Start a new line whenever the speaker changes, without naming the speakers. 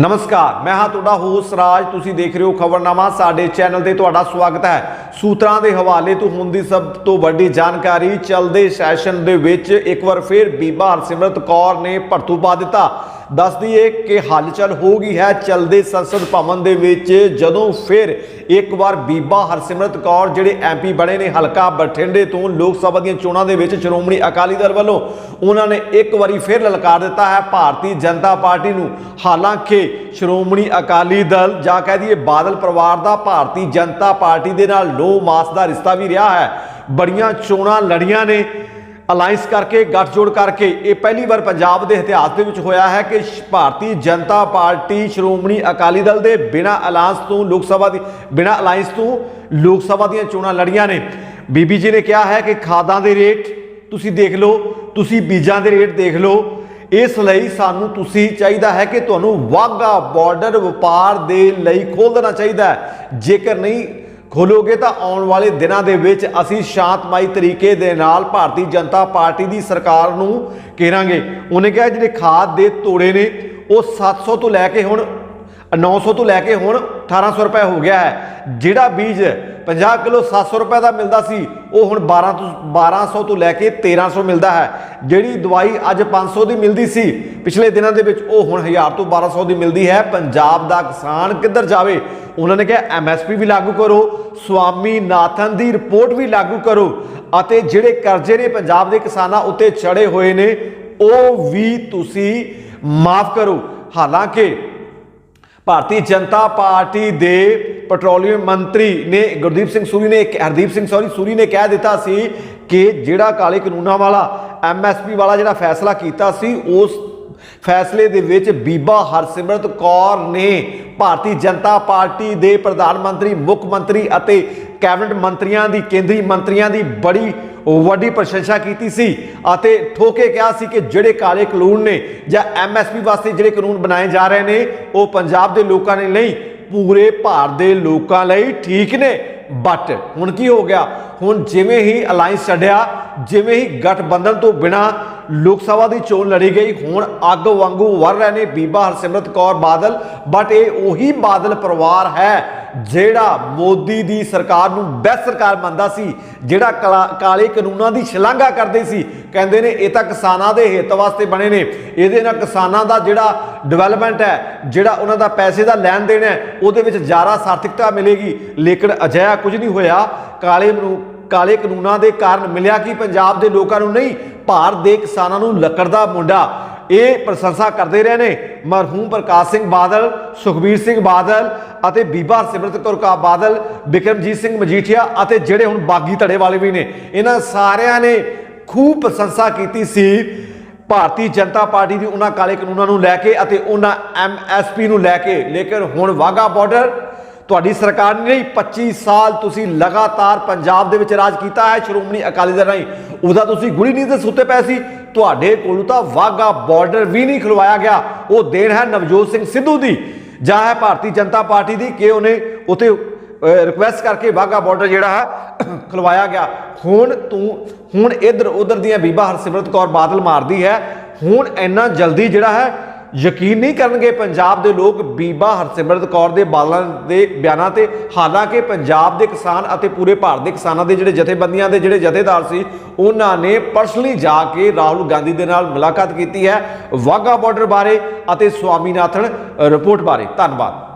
ਨਮਸਕਾਰ, ਮੈਂ ਹਾਂ ਤੁਹਾਡਾ ਹੋਸ ਰਾਜ, ਤੁਸੀਂ ਦੇਖ ਰਹੇ ਹੋ ਖਬਰਨਾਮਾ, ਸਾਡੇ ਚੈਨਲ ਤੇ ਤੁਹਾਡਾ ਸਵਾਗਤ ਹੈ। ਸੂਤਰਾਂ ਦੇ ਹਵਾਲੇ ਤੋਂ ਹੁਣ ਦੀ ਸਭ ਤੋਂ ਵੱਡੀ ਜਾਣਕਾਰੀ, ਚੱਲਦੇ ਸੈਸ਼ਨ ਦੇ ਵਿੱਚ ਇੱਕ ਵਾਰ ਫਿਰ ਬੀਬਾ ਹਰਸਿਮਰਤ ਕੌਰ ਨੇ ਭੜਤੂ ਪਾ ਦਿੱਤਾ। ਦੱਸ ਦਈਏ ਕਿ ਹਲਚਲ ਹੋ ਗਈ ਹੈ ਚੱਲਦੇ ਸੰਸਦ ਭਵਨ ਦੇ ਵਿੱਚ, ਜਦੋਂ ਫਿਰ ਇੱਕ ਵਾਰ ਬੀਬਾ ਹਰਸਿਮਰਤ ਕੌਰ ਜਿਹੜੇ ਐਮਪੀ ਬਣੇ ਨੇ ਹਲਕਾ ਬਠਿੰਡੇ ਤੋਂ ਲੋਕ ਸਭਾ ਦੀਆਂ ਚੋਣਾਂ ਦੇ ਵਿੱਚ ਸ਼੍ਰੋਮਣੀ ਅਕਾਲੀ ਦਲ ਵੱਲੋਂ ਉਹਨਾਂ ਨੇ ਇੱਕ ਵਾਰੀ ਫਿਰ ਲਲਕਾਰ ਦਿੱਤਾ ਹੈ ਭਾਰਤੀ ਜਨਤਾ ਪਾਰਟੀ ਨੂੰ। ਹਾਲਾਂਕਿ ਸ਼੍ਰੋਮਣੀ ਅਕਾਲੀ ਦਲ ਜਾਂ ਕਹਿ ਦਈਏ ਬਾਦਲ ਪਰਿਵਾਰ ਦਾ ਭਾਰਤੀ ਜਨਤਾ ਪਾਰਟੀ ਦੇ ਨਾਲ ਲੋ ਮਾਸ ਦਾ ਰਿਸ਼ਤਾ ਵੀ ਰਿਹਾ ਹੈ। ਬੜੀਆਂ ਚੋਣਾਂ ਲੜੀਆਂ ਨੇ। ਅਲਾਈਅੰਸ ਕਰਕੇ, ਗੱਠਜੋੜ ਕਰਕੇ ਇਹ ਪਹਿਲੀ ਵਾਰ ਪੰਜਾਬ ਦੇ ਇਤਿਹਾਸ ਦੇ ਵਿੱਚ ਹੋਇਆ ਹੈ ਕਿ ਸ਼- ਭਾਰਤੀ ਜਨਤਾ ਪਾਰਟੀ ਸ਼੍ਰੋਮਣੀ ਅਕਾਲੀ ਦਲ ਦੇ ਬਿਨਾਂ ਅਲਾਈਅੰਸ ਤੋਂ ਲੋਕ ਸਭਾ ਦੀ, ਬਿਨਾਂ ਅਲਾਈਅੰਸ ਤੋਂ ਲੋਕ ਸਭਾ ਦੀਆਂ ਚੋਣਾਂ ਲੜੀਆਂ ਨੇ। ਬੀਬੀ ਜੀ ਨੇ ਕਿਹਾ ਹੈ ਕਿ ਖਾਦਾਂ ਦੇ ਰੇਟ ਤੁਸੀਂ ਦੇਖ ਲਓ, ਤੁਸੀਂ ਬੀਜਾਂ ਦੇ ਰੇਟ ਦੇਖ ਲਓ। ਇਸ ਲਈ ਸਾਨੂੰ ਤੁਸੀਂ ਚਾਹੀਦਾ ਹੈ ਕਿ ਤੁਹਾਨੂੰ ਵਾਗਾ ਬਾਰਡਰ ਵਪਾਰ ਦੇ ਲਈ ਖੋਲ੍ਹ ਦੇਣਾ ਚਾਹੀਦਾ ਹੈ। ਜੇਕਰ ਨਹੀਂ ਖੋਲੋਗੇ ਤਾਂ ਆਉਣ ਵਾਲੇ ਦਿਨਾਂ ਦੇ ਵਿੱਚ ਅਸੀਂ ਸ਼ਾਂਤਮਈ ਤਰੀਕੇ ਦੇ ਨਾਲ ਭਾਰਤੀ ਜਨਤਾ ਪਾਰਟੀ ਦੀ ਸਰਕਾਰ ਨੂੰ ਘੇਰਾਂਗੇ। ਉਹਨੇ ਕਿਹਾ ਜਿਹੜੇ ਖਾਦ ਦੇ ਤੋੜੇ ਨੇ, ਉਹ 700 ਤੋਂ ਲੈ ਕੇ ਹੁਣ 900 ਤੋਂ ਲੈ ਕੇ ਹੁਣ 1800 ਰੁਪਏ ਹੋ ਗਿਆ ਹੈ। ਜਿਹੜਾ ਬੀਜ 50 ਕਿਲੋ 700 ਰੁਪਏ ਦਾ ਮਿਲਦਾ ਸੀ, ਉਹ ਹੁਣ 12 ਤੋਂ 1200 ਤੋਂ ਲੈ ਕੇ 1300 ਮਿਲਦਾ ਹੈ। ਜਿਹੜੀ ਦਵਾਈ ਅੱਜ 500 ਦੀ ਮਿਲਦੀ ਸੀ, ਪਿਛਲੇ ਦਿਨਾਂ ਦੇ ਵਿੱਚ ਉਹ ਹੁਣ 1000 ਤੋਂ 1200 ਦੀ ਮਿਲਦੀ ਹੈ। ਪੰਜਾਬ ਦਾ ਕਿਸਾਨ ਕਿੱਧਰ ਜਾਵੇ? ਉਹਨਾਂ ਨੇ ਕਿਹਾ ਐਮਐਸਪੀ ਵੀ ਲਾਗੂ ਕਰੋ ਸਵਾਮੀ ਨਾਥਨ ਦੀ ਰਿਪੋਰਟ ਵੀ ਲਾਗੂ ਕਰੋ ਅਤੇ ਜਿਹੜੇ ਕਰਜ਼ੇ ਨੇ ਪੰਜਾਬ ਦੇ ਕਿਸਾਨਾਂ ਉੱਤੇ ਚੜੇ ਹੋਏ ਨੇ, ਉਹ ਵੀ ਤੁਸੀਂ ਮਾਫ ਕਰੋ। ਹਾਲਾਂਕਿ ਭਾਰਤੀ ਜਨਤਾ ਪਾਰਟੀ ਦੇ ਪੈਟਰੋਲੀਅਮ ਮੰਤਰੀ ਨੇ ਗੁਰਦੀਪ ਸਿੰਘ ਸੂਰੀ ਨੇ ਹਰਦੀਪ ਸਿੰਘ ਸੌਰੀ ਸੂਰੀ ਨੇ ਕਹਿ ਦਿੱਤਾ ਸੀ ਕਿ ਜਿਹੜਾ ਕਾਲੇ ਕਾਨੂੰਨਾਂ ਵਾਲਾ ਐਮਐਸਪੀ ਵਾਲਾ ਜਿਹੜਾ ਫੈਸਲਾ ਕੀਤਾ ਸੀ, ਉਸ ਫੈਸਲੇ ਦੇ ਵਿੱਚ ਬੀਬਾ ਹਰਸਿਮਰਤ ਕੌਰ ਨੇ ਭਾਰਤੀ ਜਨਤਾ ਪਾਰਟੀ ਦੇ ਪ੍ਰਧਾਨ ਮੰਤਰੀ, ਮੁੱਖ ਮੰਤਰੀ ਅਤੇ ਕੈਬਨਿਟ ਮੰਤਰੀਆਂ ਦੀ, ਕੇਂਦਰੀ ਮੰਤਰੀਆਂ ਦੀ ਬੜੀ ਵੱਡੀ ਪ੍ਰਸ਼ੰਸਾ ਕੀਤੀ ਸੀ ਅਤੇ ਠੋਕੇ ਕਿਹਾ ਸੀ ਕਿ ਜਿਹੜੇ ਕਾਲੇ ਕਾਨੂੰਨ ਨੇ ਜਾਂ ਐਮਐਸਪੀ ਵਾਸਤੇ ਜਿਹੜੇ ਕਾਨੂੰਨ ਬਣਾਏ ਜਾ ਰਹੇ ਨੇ, ਉਹ ਪੰਜਾਬ ਦੇ ਲੋਕਾਂ ਨੇ ਨਹੀਂ ਪੂਰੇ ਭਾਰਤ ਦੇ ਲੋਕਾਂ ਲਈ ਠੀਕ ਨੇ। ਬਟ ਹੁਣ ਕੀ ਹੋ ਗਿਆ? ਹੁਣ ਜਿਵੇਂ ਹੀ ਅਲਾਈਅੰਸ ਛੱਡਿਆ ਜਿਵੇਂ ਹੀ ਗਠਬੰਧਨ ਤੋਂ ਬਿਨਾ ਲੋਕ ਸਭਾ ਦੀ ਚੋਣ ਲੜੀ ਗਈ, ਹੁਣ ਅੱਗ ਵਾਂਗੂ ਵਰ ਰਹੇ ਨੇ ਬੀਬਾ ਹਰਸਿਮਰਤ ਕੌਰ ਬਾਦਲ। ਬਟ ਇਹ ਉਹੀ ਬਾਦਲ ਪਰਿਵਾਰ ਹੈ ਜਿਹੜਾ ਮੋਦੀ ਦੀ ਸਰਕਾਰ ਨੂੰ ਬੈਸਟ ਸਰਕਾਰ ਮੰਨਦਾ ਸੀ, ਜਿਹੜਾ ਕਲਾ- ਕਾਲੇ ਕਾਨੂੰਨਾਂ ਦੀ ਸ਼ਲਾਘਾ ਕਰਦੇ ਸੀ। ਕਹਿੰਦੇ ਨੇ ਇਹ ਤਾਂ ਕਿਸਾਨਾਂ ਦੇ ਹਿੱਤ ਵਾਸਤੇ ਬਣੇ ਨੇ। ਇਹਦੇ ਨਾਲ ਕਿਸਾਨਾਂ ਦਾ ਜਿਹੜਾ ਡਿਵੈਲਪਮੈਂਟ ਹੈ, ਜਿਹੜਾ ਉਹਨਾਂ ਦਾ ਪੈਸੇ ਦਾ ਲੈਣ ਦੇਣ ਹੈ, ਉਹਦੇ ਵਿੱਚ ਜ਼ਿਆਦਾ ਸਾਰਥਿਕਤਾ ਮਿਲੇਗੀ। ਲੇਕਿਨ ਅਜਿਹਾ ਕੁਝ ਨਹੀਂ ਹੋਇਆ। ਕਾਲੇ ਨੂੰ ਕਾਲੇ ਕਾਨੂੰਨਾਂ ਦੇ ਕਾਰਨ ਮਿਲਿਆ ਕਿ ਪੰਜਾਬ ਦੇ ਲੋਕਾਂ ਨੂੰ ਨਹੀਂ, ਭਾਰਤ ਦੇ ਕਿਸਾਨਾਂ ਨੂੰ ਲੱਕੜ ਦਾ ਮੁੰਡਾ। ਇਹ ਪ੍ਰਸ਼ੰਸਾ ਕਰਦੇ ਰਹੇ ਨੇ ਮਰਹੂਮ ਪ੍ਰਕਾਸ਼ ਸਿੰਘ ਬਾਦਲ, ਸੁਖਬੀਰ ਸਿੰਘ ਬਾਦਲ ਅਤੇ ਬੀਬਾ ਸਿਮਰਤ ਕੌਰ ਕਾ ਬਾਦਲ, ਬਿਕਰਮਜੀਤ ਸਿੰਘ ਮਜੀਠੀਆ ਅਤੇ ਜਿਹੜੇ ਹੁਣ ਬਾਗੀ ਧੜੇ ਵਾਲੇ ਵੀ ਨੇ। ਇਹਨਾਂ ਸਾਰਿਆਂ ਨੇ ਖੂਬ ਪ੍ਰਸ਼ੰਸਾ ਕੀਤੀ ਸੀ। ਭਾਰਤੀ ਜਨਤਾ ਪਾਰਟੀ ਦੀ ਉਹਨਾਂ ਕਾਲੇ ਕਾਨੂੰਨਾਂ ਨੂੰ ਲੈ ਕੇ ਅਤੇ ਉਹਨਾਂ ਐਮਐਸਪੀ ਨੂੰ ਲੈ ਕੇ। ਲੇਕਿਨ ਹੁਣ ਵਾਗਾ ਬਾਰਡਰ ਤੁਹਾਡੀ ਸਰਕਾਰ ਨੇ ਨਹੀਂ 25 ਸਾਲ ਤੁਸੀਂ ਲਗਾਤਾਰ ਪੰਜਾਬ ਦੇ ਵਿੱਚ ਰਾਜ ਕੀਤਾ ਹੈ, ਸ਼੍ਰੋਮਣੀ ਅਕਾਲੀ ਦਲ ਰਾਹੀਂ। ਉਹਦਾ ਤੁਸੀਂ ਗੁੜੀ ਨਹੀਂ ਤੇ ਸੁੱਤੇ ਪਏ ਸੀ। ਤੁਹਾਡੇ ਕੋਲੋਂ ਤਾਂ ਵਾਗਾ ਬਾਰਡਰ ਵੀ ਨਹੀਂ ਖਲਵਾਇਆ ਗਿਆ। ਉਹ ਦੇਣ ਹੈ ਨਵਜੋਤ ਸਿੰਘ ਸਿੱਧੂ ਦੀ। ਜਾਂ ਹੈ ਭਾਰਤੀ ਜਨਤਾ ਪਾਰਟੀ ਦੀ ਕਿ ਉਹਨੇ ਉਤੇ ਰਿਕੁਐਸਟ ਕਰਕੇ ਵਾਗਾ ਬਾਰਡਰ ਜਿਹੜਾ ਹੈ, ਖਲਵਾਇਆ ਗਿਆ। ਹੁਣ ਤੂੰ, ਹੁਣ ਇਧਰ ਉਧਰ ਦੀਆਂ ਬੀਬਾ ਹਰਸਿਮਰਤ ਕੌਰ ਬਾਦਲ ਮਾਰਦੀ ਹੈ। ਹੁਣ ਇੰਨਾ ਜਲਦੀ ਜਿਹੜਾ ਹੈ ਯਕੀਨ ਨਹੀਂ ਕਰਨਗੇ ਪੰਜਾਬ ਦੇ ਲੋਕ ਬੀਬਾ ਹਰਸਿਮਰਤ ਕੌਰ ਦੇ ਬਾਲਾਂ ਦੇ ਬਿਆਨਾਂ ਤੇ, ਹਾਲਾਂਕਿ ਪੰਜਾਬ ਦੇ ਕਿਸਾਨ ਅਤੇ ਪੂਰੇ ਭਾਰਤ ਦੇ ਕਿਸਾਨਾਂ ਦੇ ਜਿਹੜੇ ਜਥੇਬੰਦੀਆਂ ਦੇ ਜਿਹੜੇ ਜਥੇਦਾਰ ਸੀ, ਉਹਨਾਂ ਨੇ ਪਰਸਨਲੀ ਜਾ ਕੇ ਰਾਹੁਲ ਗਾਂਧੀ ਦੇ ਨਾਲ ਮੁਲਾਕਾਤ ਕੀਤੀ ਹੈ। ਵਾਗਾ ਬਾਰਡਰ ਬਾਰੇ ਅਤੇ ਸਵਾਮੀਨਾਥਨ ਰਿਪੋਰਟ ਬਾਰੇ। ਧੰਨਵਾਦ।